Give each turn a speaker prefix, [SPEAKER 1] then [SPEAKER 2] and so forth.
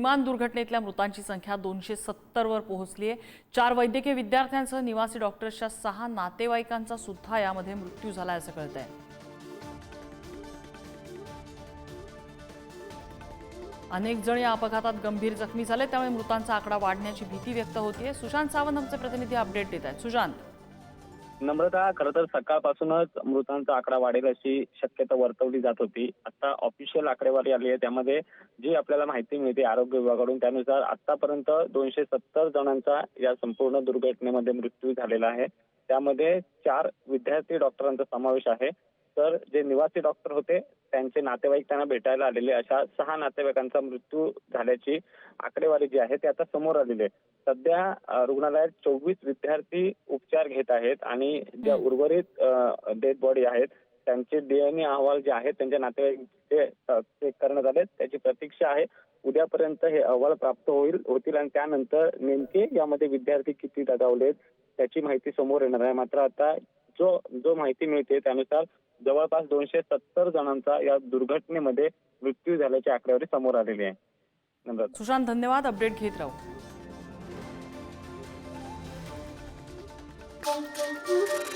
[SPEAKER 1] विमान दुर्घटनेतल्या मृतांची संख्या दोनशे सत्तरवर पोहोचली आहे. चार वैद्यकीय विद्यार्थ्यांसह निवासी डॉक्टर्सच्या सहा नातेवाईकांचा सुद्धा यामध्ये मृत्यू झाला असं कळत आहे अनेक जण या अपघातात गंभीर जखमी झाले त्यामुळे मृतांचा आकडा वाढण्याची भीती व्यक्त होतीये. सुशांत सावंत आमचे प्रतिनिधी अपडेट देत आहेत. सुशांत.
[SPEAKER 2] नम्रता खरं तर सकाळपासूनच मृतांचा आकडा वाढेल अशी शक्यता वर्तवली जात होती. आता ऑफिशियल आकडेवारी आली आहे त्यामध्ये जी आपल्याला माहिती मिळते आरोग्य विभागाकडून त्यानुसार आतापर्यंत दोनशे सत्तर जणांचा या संपूर्ण दुर्घटनेमध्ये मृत्यू झालेला आहे. त्यामध्ये चार विद्यार्थी डॉक्टरांचा समावेश आहे. तर जे निवासी डॉक्टर होते त्यांचे नातेवाईक त्यांना भेटायला आलेले. अशा सहा नातेवाईकांचा मृत्यू झाल्याची आकडेवारी जी आहे ती आता समोर आलेली आहे. सध्या रुग्णालयात चोवीस विद्यार्थी उपचार घेत आहेत आणि ज्या उर्वरित डेड बॉडी आहेत त्यांचे डीएनए अहवाल जे आहेत त्यांच्या नातेवाईक ते चेक करण्यात आले. त्याची प्रतीक्षा आहे. उद्यापर्यंत हे अहवाल प्राप्त होईल होतील आणि त्यानंतर नेमके यामध्ये विद्यार्थी किती दगावलेत त्याची माहिती समोर येणार आहे. मात्र आता जो जो माहिती मिळते त्यानुसार जवळपास दोनशे सत्तर जणांचा या दुर्घटनेमध्ये मृत्यू झाल्याची आकडेवारी समोर आलेली आहे.
[SPEAKER 1] सुशांत धन्यवाद. अपडेट घेत राहू.
[SPEAKER 3] Thank you.